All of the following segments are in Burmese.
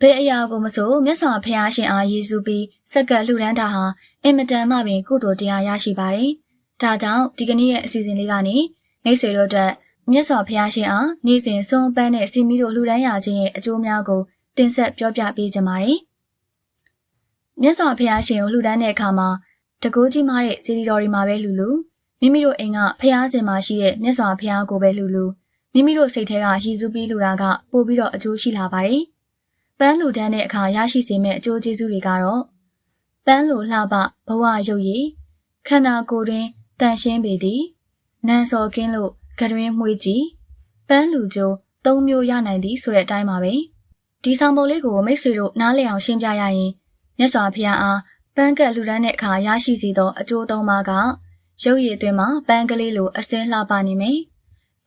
ဘယ်အရာကိုမဆိုမြတ်စွာဘုရားရှင်အားရည်စူးပြီးစက္ကပ်လှူဒန်းတာဟာအင်မတန်မှပင်ကုသိုလ်တရားရရှိပါတယ်။ဒါကြောင့်ဒီကနေ့ရဲ့အစီအစဉ်လေးကနေမိတ်ဆွေတို့အတွက်မြတ်စွာဘုရားရှင်အားနေ့စဉ်စွန့်ပန်းတဲ့စီမီတို့လှူဒန်းရခြင်းရဲ့အကျိုးများကိုတင်ဆက်ပြောပြပေးကြပါမယ်။မြတ်စွာဘုရားရှင်ကိုလှူဒန်းတဲ့အခါမှာတကူးကြီးမားတဲ့စီရီတော်တွေမှာပဲလူလူမိမိတို့အိမ်ကဘုရားရှင်မှာရှိတဲ့မြတ်စွာဘုရားကိုပဲလူလူမိမိတို့စိတ်ထဲကရည်စူးပြီးလှူတာကပို့ပြီးတော့အကျိုးရှိလာပါတယ်။ ပန်းလှူဒန်းတဲ့အခါရရှိစေမယ့်အကျိုးကျေးဇူးတွေကတော့ပန်းလိုလှပဘဝရုပ်ရည်ခန္ဓာကိုယ်တွင်တန်ရှင်းပေသည်နန်စော်ကင်းလို့ကတွင်မှွေးကြည့်ပန်းလူကြိုသုံးမျိုးရနိုင်သည်ဆိုတဲ့အတိုင်းပါပဲဒီဆောင်ပုံလေးကိုမိတ်ဆွေတို့နားလည်အောင်ရှင်းပြရရင်မြတ်စွာဘုရားအားပန်းကက်လှူဒန်းတဲ့အခါရရှိစေသောအကျိုးသုံးပါးကရုပ်ရည်အတွင်းမှာပန်းကလေးလိုအစင်းလှပနေမယ်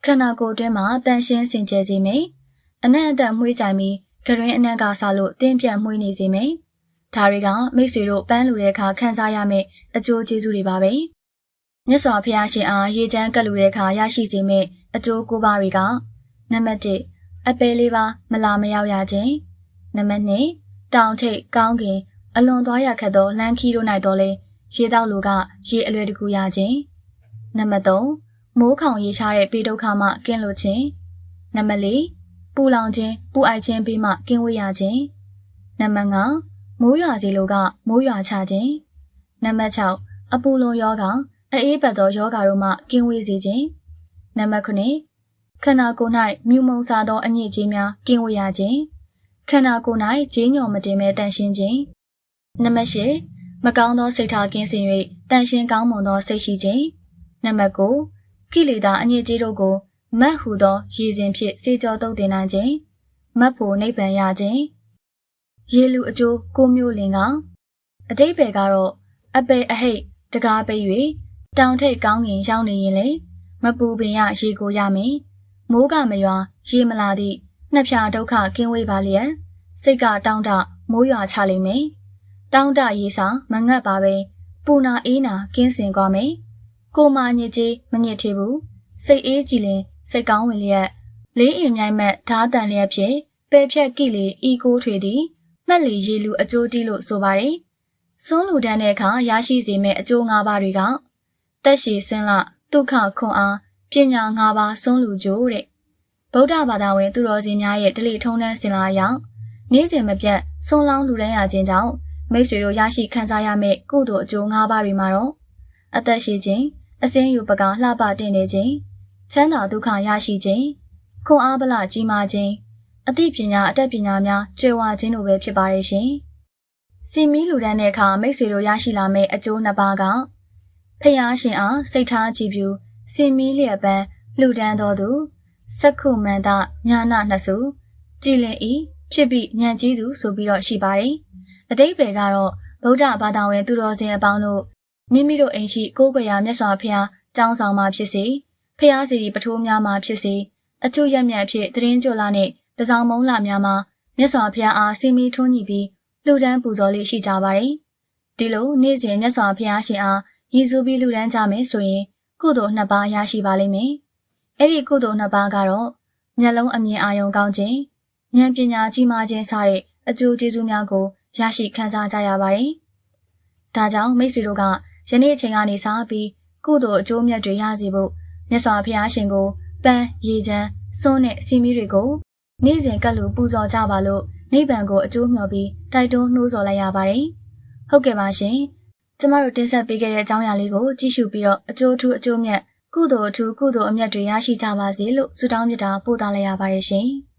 ခန္ဓာကိုယ်အတွင်းမှာတန်ရှင်းစင်ကြယ်စေမယ်အနံ့အသက်မှွေးကြိုင်ပြီး ကတွင်အနံ့ကစားလို့တင်းပြတ်မှွေးနေစေမယ်ဒါတွေကမိတ်ဆွေတို့ပန်းလူတဲ့အခါခံစားရမယ့်အကျိုးကျေးဇူးတွေပါပဲမြတ်စွာဘုရားရှင်အားရေချမ်းကပ်လူတဲ့အခါရရှိစေမယ့်အကျိုးကိုးပါးတွေကနံပါတ်1အပဲလေးပါမလာမရောက်ရခြင်းနံပါတ်2တောင်ထိပ်ကောင်းကင်အလွန်သွားရခတ်သောလမ်းခီးတို့၌တော့လေရေတောက်လူကရေအလွယ်တကူရခြင်းနံပါတ်3မိုးခေါင်ရေရှားတဲ့ပေဒုက္ခမှကင်းလွတ်ခြင်းနံပါတ်4 ပူလောင်ခြင်းပူအိုက်ခြင်းပြီးမှကင်းဝေးရခြင်းနံပါတ်5မိုးရွာစီလိုကမိုးရွာချခြင်းနံပါတ်6အပူလွန်ယောဂအေးပတ်သောယောဂတို့မှကင်းဝေးစေခြင်းနံပါတ်9ခန္ဓာကိုယ်၌မြူမုံစားသောအညစ်အကြေးများကင်းဝေးရခြင်းခန္ဓာကိုယ်၌ဂျင်းညော်မတင်မဲ့တန်ရှင်းခြင်းနံပါတ်10မကောင်းသောစိတ်ထားကင်းစင်၍တန်ရှင်းကောင်းမွန်သောစိတ်ရှိခြင်းနံပါတ်9ကိလေသာအညစ်အကြေးတို့ကို မတ်ဟူသောရည်စဉ်ဖြင့်စေကြောတုတ်တင်နိုင်ခြင်းမတ်ဖို့နိဗ္ဗာန်ရခြင်းရေလူအကျိုးကိုမျိုးလင်ကအတိတ်ဘယ်ကတော့အပေအဟိတ်တကားပိတ်၍တောင်ထိပ်ကောင်းငင်ရောက်နေရင်လေမပူပင်ရရေကိုရမယ်မိုးကမရွာရေမလာသည့်နှစ်ဖြာဒုက္ခကင်းဝေးပါလျက်စိတ်ကတောင်းတမိုးရွာချလိမ့်မယ်တောင်းတရေးစာမငတ်ပါပဲပူနာအေးနာကင်းစင်သွားမယ်ကိုမာညစ်ကြေးမညစ်သေးဘူးစိတ်အေးကြည်လင် စိတ်ကောင်းဝင်လျက်လေးအင်မြိုင်မက်ဓာတန်လျက်ဖြင့်ပဲဖြက်ကိလေဤကိုထွေသည်မှက်လီရေလူအကျိုးတီးလို့ဆိုပါတယ်စွန်းလူတန်းတဲ့အခါရရှိစေမယ့်အကျိုး၅ပါးတွေကတက်ရှိစင်းလဒုက္ခခွန်အားပညာ၅ပါးစွန်းလူကြိုးတဲ့ဗုဒ္ဓဘာသာဝင်သူတော်စင်များရဲ့တလိထုံးတန်းစင်လာအရောက်နေ့စဉ်မပြတ်စွန်းလောင်းလူတန်းရခြင်းကြောင့်မိတ်ဆွေတို့ရရှိခံစားရမယ့်ကုသိုလ်အကျိုး၅ပါးတွေမှာတော့အသက်ရှိခြင်းအစင်းယူပကလှပတင်နေခြင်း ချမ်းသာဒုက္ခရရှိခြင်းခွန်အားဗလကြီးမားခြင်းအသိပညာအတတ်ပညာများကျွယ်ဝခြင်းတို့ပဲဖြစ်ပါရဲ့ရှင်။စီမီလူတန်းတဲ့အခါမိတ်ဆွေတို့ရရှိလာမယ့်အကျိုးနှစ်ပါးကဖျားရှင်အားစိတ်ထားကြည်ပြူစင်မီလျက်ပန်းလူတန်းတော်သူစက္ခုမန္တညာနာနှစ်စုကြည်လင်ဤဖြစ်ပြီးညံကြီးသူဆိုပြီးတော့ရှိပါတယ်။အတိတ်ပဲကတော့ဗုဒ္ဓဘာသာဝင် သူတော်စင်အပေါင်းတို့မိမိတို့အိမ်ရှိကိုးကွယ်ရာမြတ်စွာဘုရားကျောင်းဆောင်မှာဖြစ်စေ ဖျားစီပထိုးများမှာဖြစ်စေအထူးရမြတ်ဖြစ်တရင်ကြွလာနဲ့တစောင်းမုံလာများမှာမြတ်စွာဘုရားအားစီမီထွန်းညှိပြီးလှူဒန်းပူဇော်လေးရှိကြပါတယ်။ဒီလိုနေ့စဉ်မြတ်စွာဘုရားရှင်အားရည်စူးပြီးလှူဒန်းကြမယ်ဆိုရင်ကုသိုလ်နှစ်ပါးရရှိပါလိမ့်မယ်။အဲ့ဒီကုသိုလ်နှစ်ပါးကတော့မျက်လုံးအမြင်အာရုံကောင်းခြင်းဉာဏ်ပညာကြီးမားခြင်းစတဲ့အကျိုးကျေးဇူးများကိုရရှိခံစားကြရပါတယ်။ဒါကြောင့်မိတ်ဆွေတို့ကယနေ့အချိန်ကနေစပြီးကုသိုလ်အကျိုးမြတ်တွေရစေဖို့ မြတ်စွာဘုရားရှင်ကိုပန်းရေချမ်းစွန်းနဲ့စီမီတွေကိုနေ့စဉ်ကတ်လို့ပူဇော်ကြပါလို့နိဗ္ဗာန်ကိုအကျိုးမျှော်ပြီးတိုက်တွန်းနှိုးဆော်လိုက်ရပါတယ်။ဟုတ်ကဲ့ပါရှင်။ကျမတို့တင်ဆက်ပေးခဲ့တဲ့အကြောင်းအရာလေးကိုကြည့်ရှုပြီးတော့အကျိုးထူးအကျိုးမြတ်ကုသိုလ်အထူးကုသိုလ်အမြတ်တွေရရှိကြပါစေလို့ဆုတောင်းမြတ်တာပို့သလိုက်ရပါတယ်ရှင်။